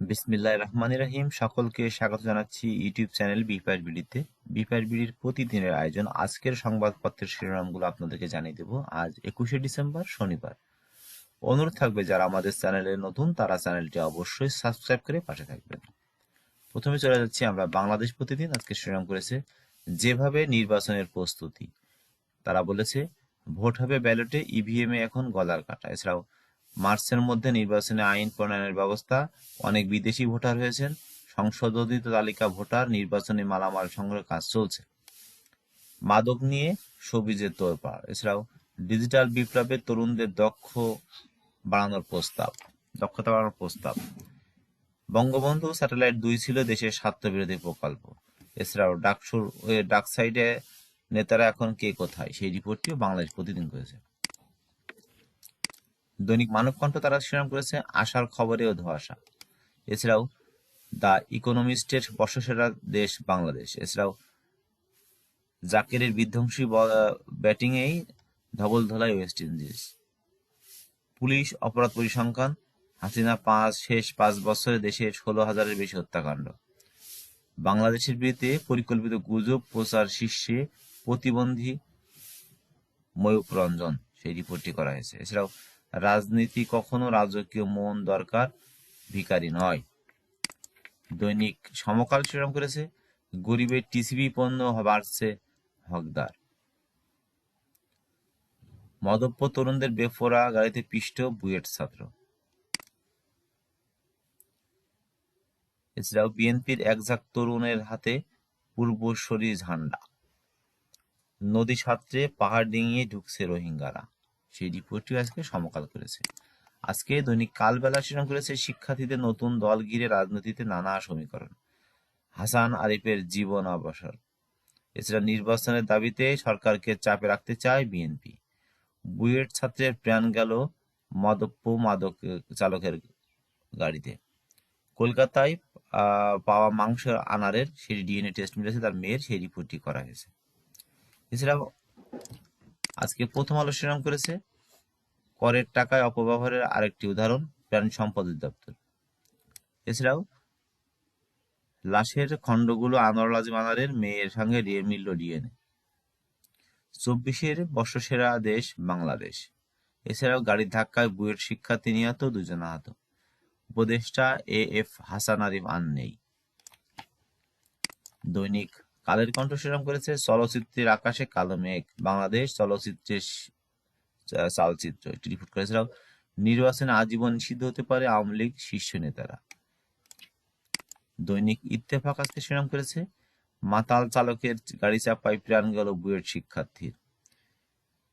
বিসমিল্লাহ রহমান রহিম। সকলকে স্বাগত জানাচ্ছি ইউটিউব চ্যানেল বিপার বিডিতে। বিপার বিডির প্রতিদিনের আয়োজন, আজকের সংবাদপত্রের শিরোনামগুলো আপনাদেরকে জানিয়ে দেব আজ একুশে ডিসেম্বর, শনিবার। অনুরোধ থাকবে, যারা আমাদের চ্যানেলে নতুন, তারা চ্যানেলটি অবশ্যই সাবস্ক্রাইব করে পাশে থাকবেন। প্রথমে চলে যাচ্ছি আমরা বাংলাদেশ প্রতিদিন আজকে শিরোনাম করেছে, যেভাবে নির্বাচনের প্রস্তুতি। তারা বলেছে, ভোট হবে ব্যালটে, ইভিএম এ এখন গলার কাটা। এছাড়াও মার্চের মধ্যে নির্বাচনে আইন প্রণয়নের ব্যবস্থা, অনেক বিদেশি ভোটার হয়েছেন, সংশোধিত তালিকা ভোটার, নির্বাচনে মালামাল সংগ্রহের কাজ চলছে। মাদক নিয়ে সবিজের তোড়পাড়। এছাড়াও ডিজিটাল বিপ্লবে তরুণদের দক্ষ বাড়ানোর প্রস্তাব, দক্ষতা বাড়ানোর প্রস্তাব। বঙ্গবন্ধু স্যাটেলাইট দুই ছিল দেশের স্বার্থবিরোধী প্রকল্প। এছাড়াও ডাকসুর ডাক সাইডে নেতারা এখন কে কোথায়? সেই রিপোর্টটিও বাংলাদেশ প্রতিদিন করেছে। দৈনিক মানবকণ্ঠ তারা শিরোনাম করেছে, আশার খবরেও ধোয়াশা। এছাড়াও, দ্য ইকোনমিস্টের বর্ষসেরা দেশ বাংলাদেশ। এছাড়াও, জাকেরের বিধ্বংসী ব্যাটিংয়েই ধবল ধলাই ওয়েস্ট ইন্ডিজ। পুলিশ অপরাধ পরিসংখ্যান, হাসিনা পাঁচ, শেষ পাঁচ বছরে দেশে ষোলো হাজারের বেশি হত্যাকাণ্ড। বাংলাদেশের বিরুদ্ধে পরিকল্পিত গুজব, প্রচার শীর্ষে প্রতিবন্ধী ময়ূপ রঞ্জন সেই রিপোর্টটি করা হয়েছে। এছাড়াও রাজনীতি কখনো রাজকীয় মন, দরকার ভিকারি নয়। দৈনিক সমকাল শিরোনাম করেছে, গরিবের টিসিবি পণ্য বাড়ছে, হকদার। মদপ্য তরুণদের বেফোরা গাড়িতে পিষ্ট বুয়েট ছাত্র। এছাড়াও বিএনপির একঝাক তরুণের হাতে পূর্বশরী ঝান্ডা নদী সাঁতরে পাহাড় ডিঙিয়ে ঢুকছে রোহিঙ্গারা। সেই রিপোর্টটি আজকে সমকাল করেছে। আজকে দৈনিক কালবেলা শিরোনাম করেছে, শিক্ষার্থীদের নতুন দল ঘিরে রাজনীতিতে নানা সমীকরণ। হাসান আরিফের জীবন অবসর। এছাড়া নির্বাচনের দাবিতে সরকারকে চাপে রাখতে চায় বিএনপি। বুয়েট ছাত্রের প্রাণ গেল মদপ্য মাদক চালকের গাড়িতে। কলকাতায় পাওয়া মাংস আনারের সেই ডিএনএ টেস্ট মিলেছে, তার মেয়ের সেই রিপোর্টটি করা হয়েছে। এছাড়াও আজকে প্রথম আলো শিরোনাম করেছে করের টাকায় অপব্যবহারের আরেকটি উদাহরণ, প্রাণী সম্পদ দপ্তর এছাড়াও, লাশের খণ্ডগুলো আনোয়ার আজিম আনারের মেয়ের সঙ্গে মিলল ডিএনএ। চব্বিশের বর্ষসেরা দেশ বাংলাদেশ। এছাড়াও, গাড়ির ধাক্কায় বুয়েট শিক্ষার্থী নিহত দুজন আহত। উপদেষ্টা এ এফ হাসান আরিফ আন নেই। দৈনিক কালের কণ্ঠ শিরোনাম করেছে চলচ্চিত্রের আকাশে কালো মেঘ। বাংলাদেশ চলচ্চিত্রের চালচিত্র একটি রিপোর্ট করেছিলাম নির্বাচনে আজীবন নিষিদ্ধ হতে পারে আওয়ামী লীগ শীর্ষ নেতারা। দৈনিক ইত্তেফাক আজকে শিরোনাম করেছে। মাতাল চালকের গাড়ি চাপায় প্রাণ গেল বুয়েট শিক্ষার্থীর।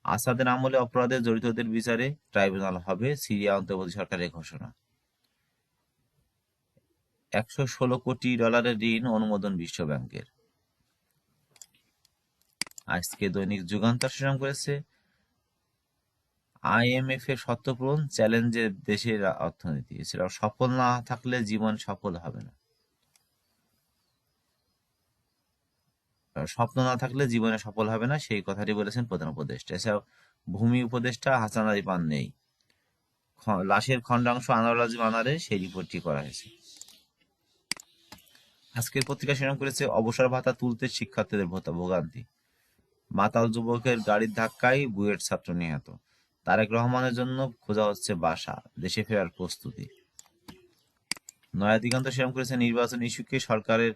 আসাদের আমলে অপরাধে জড়িতদের বিচারে ট্রাইব্যুনাল হবে সিরিয়া অন্তর্বর্তী সরকারের ঘোষণা। একশো ষোলো কোটি ডলারের ঋণ অনুমোদন বিশ্ব ব্যাংকের। আজকে দৈনিক যুগান্তর শিরোনাম করেছে আইএমএফ এর শর্ত পূরণ চ্যালেঞ্জে দেশের অর্থনীতি। এছাড়াও সফল না থাকলে জীবন সফল হবে না। স্বপ্ন না থাকলে জীবনে সফল হবে না, সেই কথাটি বলেছেন প্রধান উপদেষ্টা। এছাড়াও ভূমি উপদেষ্টা হাসান আলী পান নেই। লাশের খণ্ডাংশ আনোয়ার রাজীব আনারে সেই রিপোর্টটি করা হয়েছে। আজকের পত্রিকা শিরোনাম করেছে, অবসর ভাতা তুলতে শিক্ষার্থীদের ভোগান্তি। মাতাল যুবকের গাড়ির ধাক্কায় বুয়েট ছাত্র নিহত। তারেক রহমানের জন্য খোঁজা হচ্ছে বাসা, দেশে ফেরার প্রস্তুতি। নয়া দিগন্ত শিরম করেছে নির্বাচন ইস্যুকে সরকারের,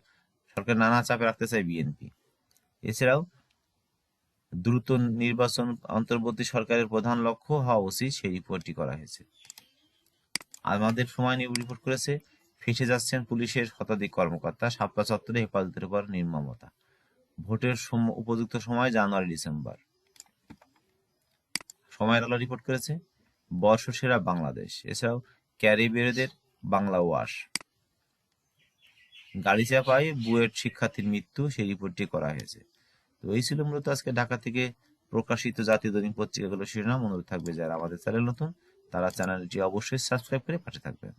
সরকার নানা চাপে রাখতে চায় বিএনপি। এছাড়াও দ্রুত নির্বাচন অন্তর্বর্তী সরকারের প্রধান লক্ষ্য হওয়া উচিত, সেই রিপোর্টটি করা হয়েছে। আমাদের সময় নিয়ে রিপোর্ট করেছে, ফেসে যাচ্ছেন পুলিশের শতাধিক কর্মকর্তা সাপ্তাহ চত্বরে হেফাজতের উপর নির্মমতা। ভোটের উপযুক্ত সময় জানুয়ারি, ডিসেম্বর। সময়ের আলো রিপোর্ট করেছে বর্ষসেরা বাংলাদেশ। এছাড়াও ক্যারিবিয়ারদের বাংলা ওয়াশ। গাড়ি চাপায় বুয়েট শিক্ষার্থীর মৃত্যু, সেই রিপোর্টটি করা হয়েছে। তো এই ছিল মূলত আজকে ঢাকা থেকে প্রকাশিত জাতীয় দৈনিক পত্রিকাগুলো শিরোনাম। অনুরোধ থাকবে যারা আমাদের চ্যানেল নতুন, তারা চ্যানেলটি অবশ্যই সাবস্ক্রাইব করে পাশে থাকবেন।